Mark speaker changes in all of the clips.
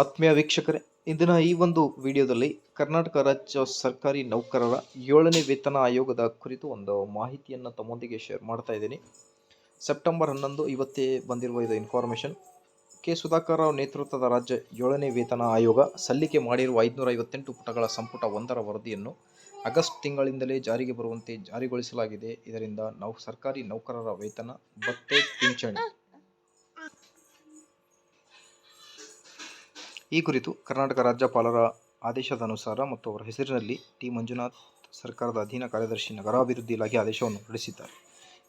Speaker 1: ಆತ್ಮೀಯ ವೀಕ್ಷಕರೇ, ಇಂದಿನ ಈ ಒಂದು ವಿಡಿಯೋದಲ್ಲಿ ಕರ್ನಾಟಕ ರಾಜ್ಯ ಸರ್ಕಾರಿ ನೌಕರರ ಏಳನೇ ವೇತನ ಆಯೋಗದ ಕುರಿತು ಒಂದು ಮಾಹಿತಿಯನ್ನು ತಮ್ಮೊಂದಿಗೆ ಶೇರ್ ಮಾಡ್ತಾ ಇದ್ದೀನಿ. ಸೆಪ್ಟೆಂಬರ್ ಹನ್ನೊಂದು ಇವತ್ತೇ ಬಂದಿರುವ ಇದು ಇನ್ಫಾರ್ಮೇಷನ್ ಕೆ. ಸುಧಾಕರ್ ರಾವ್ ನೇತೃತ್ವದ ರಾಜ್ಯ ಏಳನೇ ವೇತನ ಆಯೋಗ ಸಲ್ಲಿಕೆ ಮಾಡಿರುವ ಐದುನೂರ ಐವತ್ತೆಂಟು ಪುಟಗಳ ಸಂಪುಟ ಒಂದರ ವರದಿಯನ್ನು ಆಗಸ್ಟ್ ತಿಂಗಳಿಂದಲೇ ಜಾರಿಗೆ ಬರುವಂತೆ ಜಾರಿಗೊಳಿಸಲಾಗಿದೆ. ಇದರಿಂದ ನಾವು ಸರ್ಕಾರಿ ನೌಕರರ ವೇತನ ಭತ್ತೆ ಪಿಂಚಣಿ ಈ ಕುರಿತು ಕರ್ನಾಟಕ ರಾಜ್ಯಪಾಲರ ಆದೇಶದ ಅನುಸಾರ ಮತ್ತು ಅವರ ಹೆಸರಿನಲ್ಲಿ ಟಿ. ಮಂಜುನಾಥ್ ಸರ್ಕಾರದ ಅಧೀನ ಕಾರ್ಯದರ್ಶಿ ನಗರಾಭಿವೃದ್ಧಿ ಇಲಾಖೆ ಆದೇಶವನ್ನು ಹೊರಡಿಸಿದ್ದಾರೆ.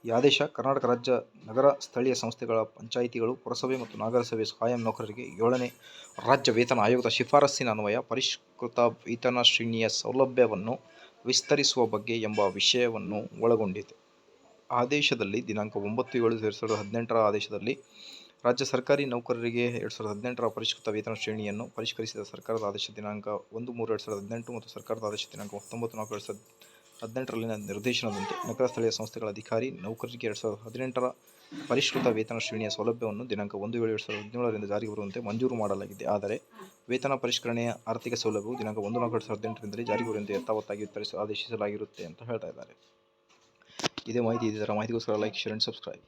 Speaker 1: ಈ ಆದೇಶ ಕರ್ನಾಟಕ ರಾಜ್ಯ ನಗರ ಸ್ಥಳೀಯ ಸಂಸ್ಥೆಗಳ ಪಂಚಾಯಿತಿಗಳು, ಪುರಸಭೆ ಮತ್ತು ನಗರಸಭೆ ಸ್ವಯಂ ನೌಕರರಿಗೆ ಏಳನೇ ರಾಜ್ಯ ವೇತನ ಆಯೋಗದ ಶಿಫಾರಸ್ಸಿನ ಅನ್ವಯ, ಪರಿಷ್ಕೃತ ವೇತನ ಶ್ರೇಣಿಯ ಸೌಲಭ್ಯವನ್ನು ವಿಸ್ತರಿಸುವ ಬಗ್ಗೆ ಎಂಬ ವಿಷಯವನ್ನು ಒಳಗೊಂಡಿದೆ. ಆದೇಶದಲ್ಲಿ ದಿನಾಂಕ ಒಂಬತ್ತು ಏಳು ಎರಡು ಸಾವಿರದ ಹದಿನೆಂಟರ ಆದೇಶದಲ್ಲಿ ರಾಜ್ಯ ಸರ್ಕಾರಿ ನೌಕರರಿಗೆ ಎರಡು ಸಾವಿರದ ಹದಿನೆಂಟರ ಪರಿಷ್ಕೃತ ವೇತನ ಶ್ರೇಣಿಯನ್ನು ಪರಿಷ್ಕರಿಸಿದ ಸರ್ಕಾರದ ಆದೇಶ ದಿನಾಂಕ ಒಂದು ಮೂರು ಎರಡು ಸಾವಿರದ ಹದಿನೆಂಟು ಮತ್ತು ಸರ್ಕಾರದ ಆದೇಶ ದಿನಾಂಕ ಹತ್ತೊಂಬತ್ತು ನಾಲ್ಕು ಎರಡು ಸಾವಿರದ ಹದಿನೆಂಟರಲ್ಲಿನ ನಿರ್ದೇಶನದಂತೆ ನಗರ ಸ್ಥಳೀಯ ಸಂಸ್ಥೆಗಳ ಅಧಿಕಾರಿ ನೌಕರರಿಗೆ ಎರಡು ಸಾವಿರದ ಹದಿನೆಂಟರ ಪರಿಷ್ಕೃತ ವೇತನ ಶ್ರೇಣಿಯ ಸೌಲಭ್ಯವನ್ನು ದಿನಾಂಕ ಒಂದು ಏಳು ಎರಡು ಸಾವಿರದ ಹದಿನೇಳರಿಂದ ಜಾರಿಗೆ ಬರುವಂತೆ ಮಂಜೂರು ಮಾಡಲಾಗಿದೆ. ಆದರೆ ವೇತನ ಪರಿಷ್ಕರಣೆಯ ಆರ್ಥಿಕ ಸೌಲಭ್ಯವು ದಿನಾಂಕ ಒಂದು ನಾಲ್ಕು ಎರಡು ಸಾವಿರದ ಹದಿನೆಂಟರಿಂದಲೇ ಜಾರಿಗೆ ಬರುವಂತೆ ಯಥಾವತ್ತಾಗಿ ವಿತರಿಸಿ ಆದೇಶಿಸಲಾಗಿರುತ್ತೆ ಅಂತ ಹೇಳ್ತಾ ಇದ್ದಾರೆ. ಇದೇ ಮಾಹಿತಿ ಇದರ ಮಾಹಿತಿಗೋಸ್ಕರ ಲೈಕ್, ಶೇರ್, ಅಂಡ್ ಸಬ್ಸ್ಕ್ರೈಬ್.